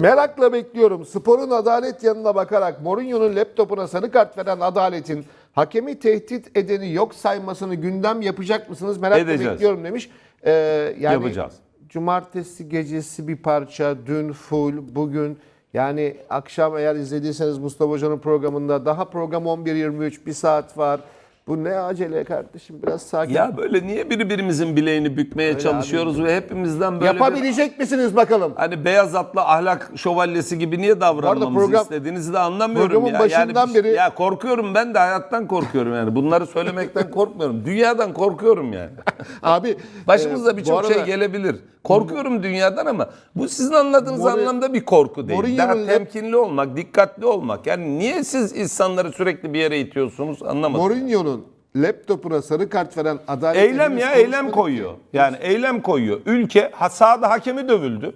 Merakla bekliyorum. Sporun adalet yanına bakarak Mourinho'nun laptopuna sarı kart veren adaletin hakemi tehdit edeni yok saymasını gündem yapacak mısınız? Merakla Edeceğiz. bekliyorum demiş. Ee, yani Yapacağız. Cumartesi gecesi bir parça, dün full, bugün yani akşam eğer izlediyseniz Mustafa Hoca'nın programında daha program 11.23 bir saat var. Bu ne acele kardeşim biraz sakin. Ya böyle niye birbirimizin bileğini bükmeye çalışıyoruz ve hepimizden böyle bir, Yapabilecek misiniz bakalım? hani beyaz atlı ahlak şövalyesi gibi niye davranmamızı program- istediğinizi de anlamıyorum programın ya. başından yani bir- beri- ya korkuyorum ben de hayattan korkuyorum yani. Bunları söylemekten korkmuyorum. Dünyadan korkuyorum yani. Abi Başımıza e, birçok şey gelebilir. Korkuyorum dünyadan ama bu sizin anladığınız Mourinho- anlamda bir korku değil. Mourinho'nun Daha temkinli olmak, dikkatli olmak. Yani niye siz insanları sürekli bir yere itiyorsunuz anlamadım. Mourinho'nun laptopuna sarı kart veren adalet Eylem ya eylem koyuyor. ki. Yani eylem koyuyor. Ülke ha, sahada hakemi dövüldü.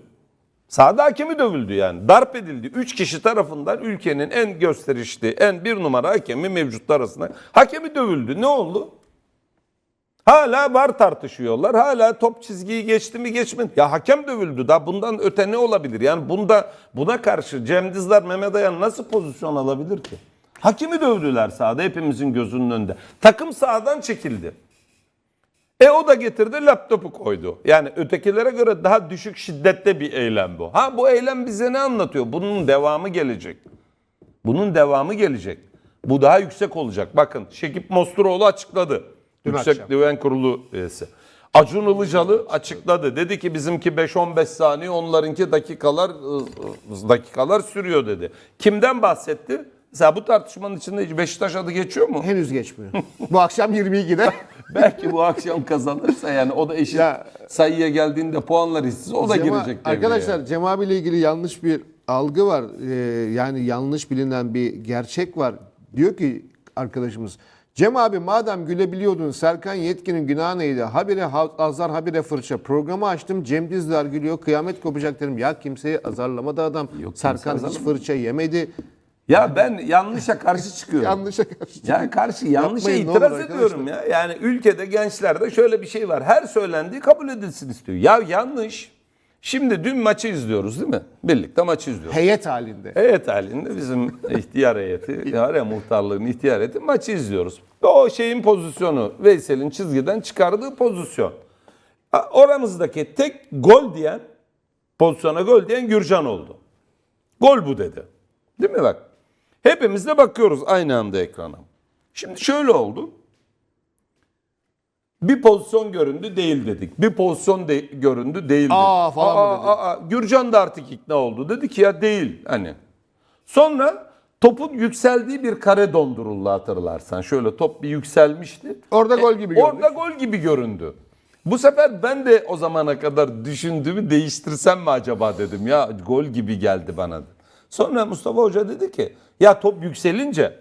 Sahada hakemi dövüldü yani. Darp edildi. Üç kişi tarafından ülkenin en gösterişli, en bir numara hakemi mevcutlar arasında. Hakemi dövüldü. Ne oldu? Hala var tartışıyorlar. Hala top çizgiyi geçti mi geçmedi. Ya hakem dövüldü. Daha bundan öte ne olabilir? Yani bunda buna karşı Cem Dizdar, Mehmet Ayan nasıl pozisyon alabilir ki? Hakemi dövdüler sahada hepimizin gözünün önünde. Takım sahadan çekildi. E o da getirdi laptopu koydu. Yani ötekilere göre daha düşük şiddette bir eylem bu. Ha bu eylem bize ne anlatıyor? Bunun devamı gelecek. Bunun devamı gelecek. Bu daha yüksek olacak. Bakın Şekip Mosturoğlu açıkladı. Dün yüksek akşam. Divan Kurulu üyesi. Acun Ilıcalı açıkladı. Dedi ki bizimki 5-15 saniye onlarınki dakikalar ıı, dakikalar sürüyor dedi. Kimden bahsetti? Mesela bu tartışmanın içinde hiç Beşiktaş adı geçiyor mu? Henüz geçmiyor. Bu akşam 22'de Belki bu akşam kazanırsa yani o da eşit Ya- sayıya geldiğinde puanlar işsiz o da Cema- girecek devreye. Arkadaşlar Cem abiyle ilgili yanlış bir algı var. Ee, yani yanlış bilinen bir gerçek var. Diyor ki arkadaşımız Cem abi madem gülebiliyordun Serkan Yetkin'in günahı neydi? Habire ha- azar habire fırça. Programı açtım Cem Dizdar gülüyor kıyamet kopacak dedim. Ya kimseyi azarlamadı adam. Serkan hiç azarlamadı. fırça yemedi. Ya ben yanlışa karşı çıkıyorum. Yanlışa karşı. Ya karşı yanlışa Yapmayın ne itiraz ediyorum ya. Yani ülkede gençlerde şöyle bir şey var. Her söylendiği kabul edilsin istiyor. Ya yanlış. Şimdi dün maçı izliyoruz değil mi? Birlikte maçı izliyoruz. Heyet halinde. Heyet halinde bizim ihtiyar heyeti, var ya muhtarlığın ihtiyar heyeti maçı izliyoruz. O şeyin pozisyonu, Veysel'in çizgiden çıkardığı pozisyon. Oramızdaki tek gol diyen, pozisyona gol diyen Gürcan oldu. Gol bu dedi. Değil mi bak? Hepimiz de bakıyoruz aynı anda ekrana. Şimdi şöyle oldu. Bir pozisyon göründü değil dedik. Bir pozisyon de- göründü değil dedik. Aa falan mı Aa, dedi? aa, aa. Gürcan da artık ikna oldu. Dedi ki ya değil hani. Sonra topun yükseldiği bir kare donduruldu hatırlarsan. Şöyle top bir yükselmişti. Orada gol gibi gördük. Orada gol gibi göründü. Bu sefer ben de o zamana kadar düşündüğümü değiştirsem mi acaba dedim ya gol gibi geldi bana. Sonra Mustafa Hoca dedi ki ya top yükselince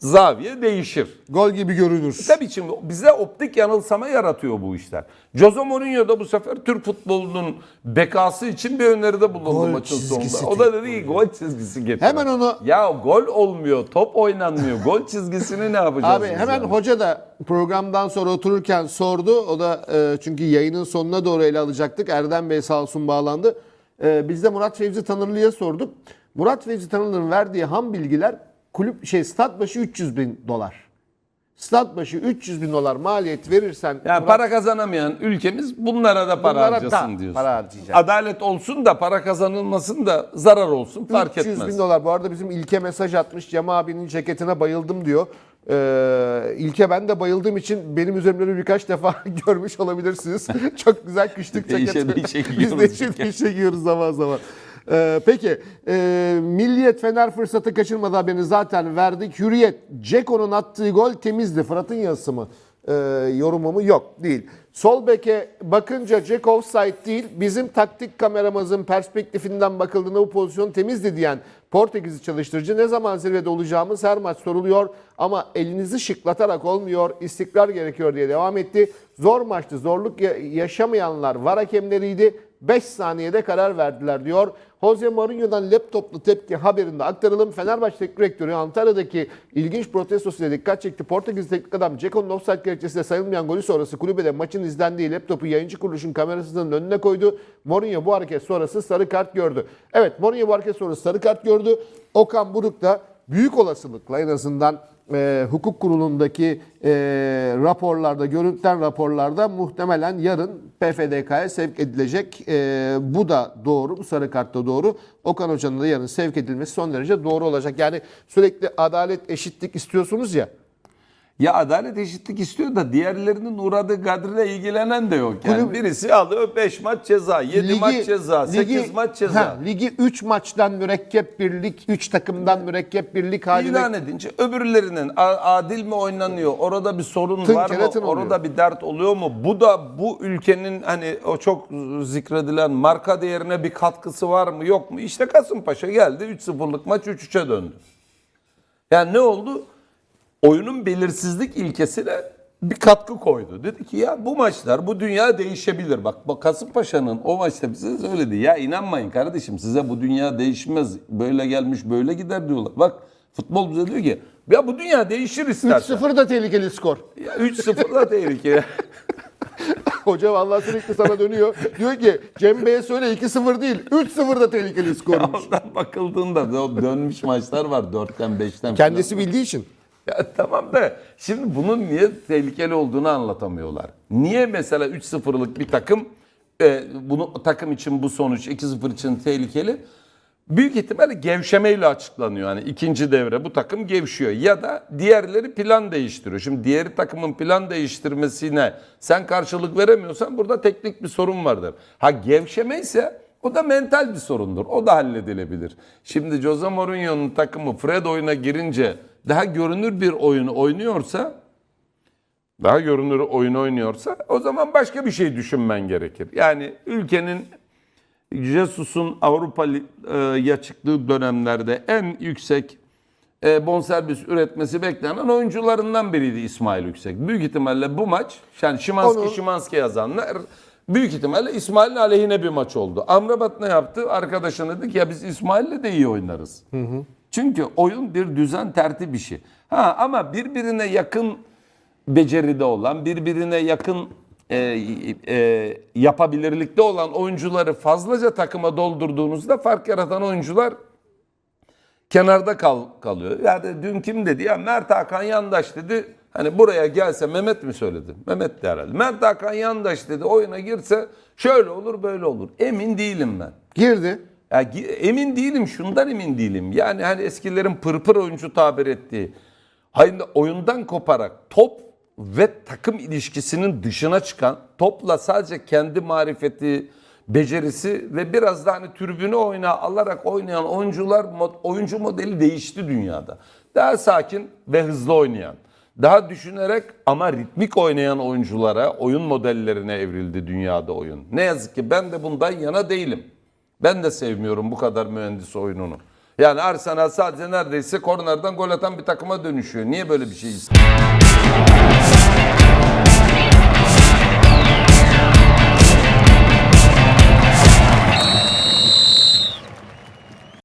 zaviye değişir. Gol gibi görünür. Tabii şimdi bize optik yanılsama yaratıyor bu işler. Jose Mourinho da bu sefer Türk futbolunun bekası için bir öneride bulundu Gol maçın sonunda. O da dedi ki gol çizgisi getir. Hemen onu- Ya gol olmuyor, top oynanmıyor. gol çizgisini ne yapacağız Abi hemen yani? hoca da programdan sonra otururken sordu. O da e, çünkü yayının sonuna doğru ele alacaktık. Erdem Bey sağ olsun bağlandı. E, biz de Murat Fevzi Tanırlı'ya sorduk. Murat Fevzi Tanırlı'nın verdiği ham bilgiler kulüp şey stat başı 300 bin dolar. Stat başı 300 bin dolar maliyet verirsen Yani Murat- para kazanamayan ülkemiz bunlara da para Bunlara harcasın da diyorsun. para harcayacak. Adalet olsun da para kazanılmasın da zarar olsun fark 300 etmez. bin dolar. Bu arada bizim İlke mesaj atmış. Cem abinin ceketine bayıldım diyor. Ee, İlke ben de bayıldığım için benim üzerimde de birkaç defa görmüş olabilirsiniz. Çok güzel kışlık ceket. Biz değişe çünkü. değişe giyiyoruz zaman zaman. Ee, peki e, Milliyet Fener fırsatı kaçırmadı haberini zaten verdik. Hürriyet Ceko'nun attığı gol temizdi. Fırat'ın yazısı mı? Ee, yorumu mu? Yok değil. Sol beke bakınca Jack offside değil. Bizim taktik kameramızın perspektifinden bakıldığında bu pozisyon temizdi diyen Portekizli çalıştırıcı ne zaman zirvede olacağımız her maç soruluyor ama elinizi şıklatarak olmuyor, istikrar gerekiyor diye devam etti. Zor maçtı, zorluk ya- yaşamayanlar var hakemleriydi. 5 saniyede karar verdiler diyor. Jose Mourinho'dan laptoplu tepki haberinde aktaralım. Fenerbahçe Teknik Direktörü Antalya'daki ilginç protestosuyla dikkat çekti. Portekiz teknik adam Ceko'nun offside gerekçesiyle sayılmayan golü sonrası kulübede maçın izlendiği laptopu yayıncı kuruluşun kamerasının önüne koydu. Mourinho bu hareket sonrası sarı kart gördü. Evet Mourinho bu hareket sonrası sarı kart gördü. Okan Buruk da büyük olasılıkla en azından e, hukuk kurulundaki e, raporlarda, görüntülen raporlarda muhtemelen yarın PFDK'ya sevk edilecek. E, bu da doğru, bu sarı kart da doğru. Okan Hoca'nın da yarın sevk edilmesi son derece doğru olacak. Yani sürekli adalet, eşitlik istiyorsunuz ya. Ya adalet eşitlik istiyor da diğerlerinin uğradığı kadrıyla ilgilenen de yok. Yani Kulüp- birisi alıyor 5 maç ceza, 7 maç ceza, 8 maç ceza. Ha, ligi 3 maçtan mürekkep bir lig, 3 takımdan mürekkep bir lig haline İlan edince öbürlerinin a- adil mi oynanıyor? Orada bir sorun Tın var mı? oluyor. Orada bir dert oluyor mu? Bu da bu ülkenin hani o çok zikredilen marka değerine bir katkısı var mı yok mu? İşte Kasımpaşa geldi 3-0'lık maç 3-3'e döndü. Yani ne oldu? Oyunun belirsizlik ilkesine bir katkı koydu. Dedi ki ya bu maçlar bu dünya değişebilir. Bak, bak Kasımpaşa'nın o maçta bize söyledi. Ya inanmayın kardeşim size bu dünya değişmez. Böyle gelmiş böyle gider diyorlar. Bak futbol bize diyor ki ya bu dünya değişir istersen. 3-0 da tehlikeli skor. Ya 3-0 da tehlikeli. Hoca vallahi sürekli sana dönüyor. Diyor ki Cem Bey'e söyle 2-0 değil 3-0 da tehlikeli skormuş. Oradan bakıldığında o dönmüş maçlar var 4'ten 5'ten. Kendisi bildiği için. Ya tamam da şimdi bunun niye tehlikeli olduğunu anlatamıyorlar. Niye mesela 3-0'lık bir takım e, bunu takım için bu sonuç 2-0 için tehlikeli? Büyük ihtimalle gevşemeyle açıklanıyor. Yani ikinci devre bu takım gevşiyor ya da diğerleri plan değiştiriyor. Şimdi diğeri takımın plan değiştirmesine sen karşılık veremiyorsan burada teknik bir sorun vardır. Ha gevşeme ise o da mental bir sorundur. O da halledilebilir. Şimdi Jose Mourinho'nun takımı Fred oyuna girince daha görünür bir oyun oynuyorsa daha görünür oyun oynuyorsa o zaman başka bir şey düşünmen gerekir. Yani ülkenin Jesus'un Avrupa'ya çıktığı dönemlerde en yüksek e, bonservis üretmesi beklenen oyuncularından biriydi İsmail Yüksek. Büyük ihtimalle bu maç, yani Şimanski Onu- Şimanski yazanlar büyük ihtimalle İsmail'in aleyhine bir maç oldu. Amrabat ne yaptı? Arkadaşına dedi ki ya biz İsmail'le de iyi oynarız. Çünkü oyun bir düzen tertip işi. Ha ama birbirine yakın beceride olan, birbirine yakın e, e, yapabilirlikte olan oyuncuları fazlaca takıma doldurduğunuzda fark yaratan oyuncular kenarda kal, kalıyor. Yani dün kim dedi ya Mert Hakan Yandaş dedi. Hani buraya gelse Mehmet mi söyledi? Mehmet de herhalde. Mert Hakan Yandaş dedi oyuna girse şöyle olur böyle olur. Emin değilim ben. Girdi. Ya emin değilim şundan emin değilim. Yani hani eskilerin pırpır oyuncu tabir ettiği. Hayır oyundan koparak top ve takım ilişkisinin dışına çıkan topla sadece kendi marifeti, becerisi ve biraz da hani tribünü oyna alarak oynayan oyuncular oyuncu modeli değişti dünyada. Daha sakin ve hızlı oynayan, daha düşünerek ama ritmik oynayan oyunculara, oyun modellerine evrildi dünyada oyun. Ne yazık ki ben de bundan yana değilim. Ben de sevmiyorum bu kadar mühendis oyununu. Yani Arsenal sadece neredeyse kornerden gol atan bir takıma dönüşüyor. Niye böyle bir şey istiyor?